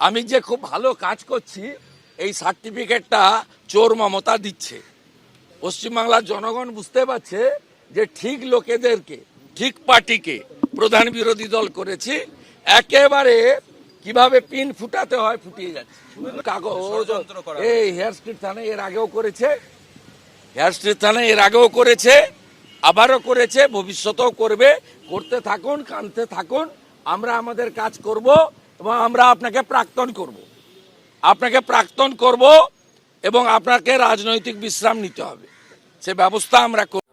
আমি যে খুব ভালো কাজ করছি এই সার্টিফিকেটটা চোর মমতা দিচ্ছে। পশ্চিমবাংলার জনগণ বুঝতে পারছে যে ঠিক লোকেদেরকে ঠিক পার্টিকে প্রধান বিরোধী দল করেছি একেবারে কীভাবে পিন ফুটাতে হয় ফুটিয়ে যাচ্ছে। কাগজ এই হেয়ার স্ট্রিট থানায় এর আগেও করেছে হেয়ার স্ট্রিট থানায় এর আগেও করেছে আবারও করেছে ভবিষ্যতেও করবে। করতে থাকুন কানতে থাকুন আমরা আমাদের কাজ করব। এবং আমরা আপনাকে প্রাক্তন করব। আপনাকে প্রাক্তন করব এবং আপনাকে রাজনৈতিক বিশ্রাম নিতে হবে। সে ব্যবস্থা আমরা করব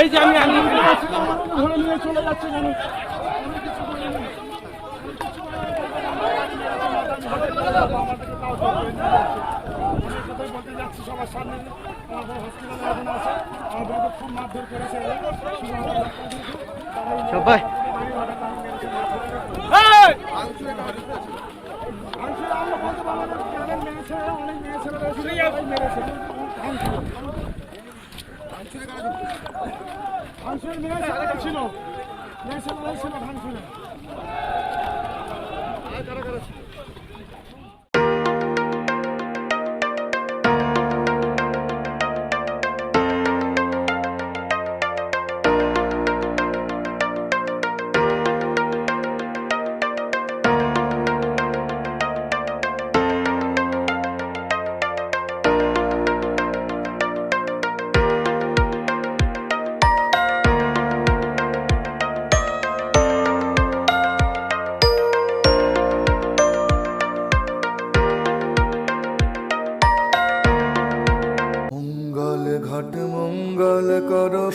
এই যে আমি ধরে নিয়ে চলে সবার সামনে আমাদের হসপিটালে এখন আছে আমাদেরকে খুব মারধর সবাই। আমরা মেয়ে ছেলে, অনেক মেয়ে ছেলে রয়েছে, ছেলেরা ছিল ছিল ছিল?